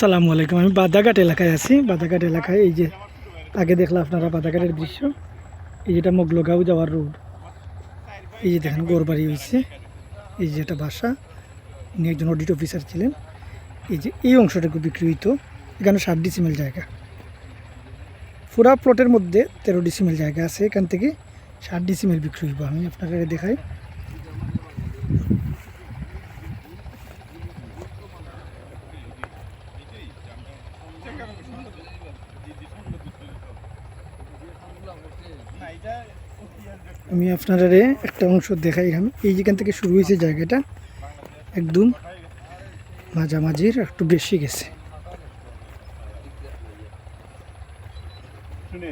সালামু আলাইকুম। আমি বাদাঘাট এলাকায় আছি। বাদাঘাট এলাকায় এই যে আগে দেখলাম আপনারা বাদাঘাটের দৃশ্য। এই যেটা মগলগাঁও যাওয়ার রোড। এই যে দেখেন গোরবাড়ি হয়েছে এই যে একটা বাসা। উনি একজন অডিট অফিসার ছিলেন। এই যে এই অংশটুকু বিক্রি হইতো এখানে ষাট ডিসিমেল জায়গা। পুরা প্লটের মধ্যে তেরো ডিসিমেল জায়গা আছে। এখান থেকে ষাট ডিসিমেল বিক্রি হইব। আমি আপনাকে দেখাই। আমি আপনারা একটা অংশ দেখাই আমি এই যেখান থেকে শুরু হয়েছে জায়গাটা একদম মাঝামাঝির একটু বেশি গেছে। এখানে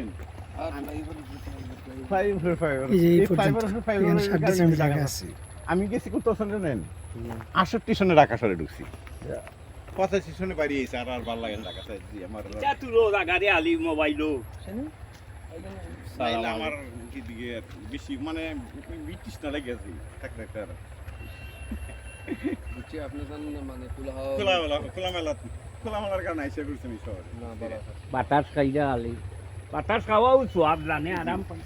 আমি গেছি কত সনে নেন। আটষট্টি সনে ঢাকা ঢুকছি। পঁচাশি সনে বাড়ি এসে আর আর ভালো লাগে না দিয়ে আমার আলি মোবাইলো আমার দিকে বেশি মানে ব্রিটিশ না থাক আর। বুঝছি আপনি জান মানে খোলা খোলামেলা খোলামেলা খোলামেলার কারণে আইসা করছি আমি শহরে না বলা বাতাস খাইরা আলি। বাতাস খাওয়াও সোয়াদ জানে আরাম পাই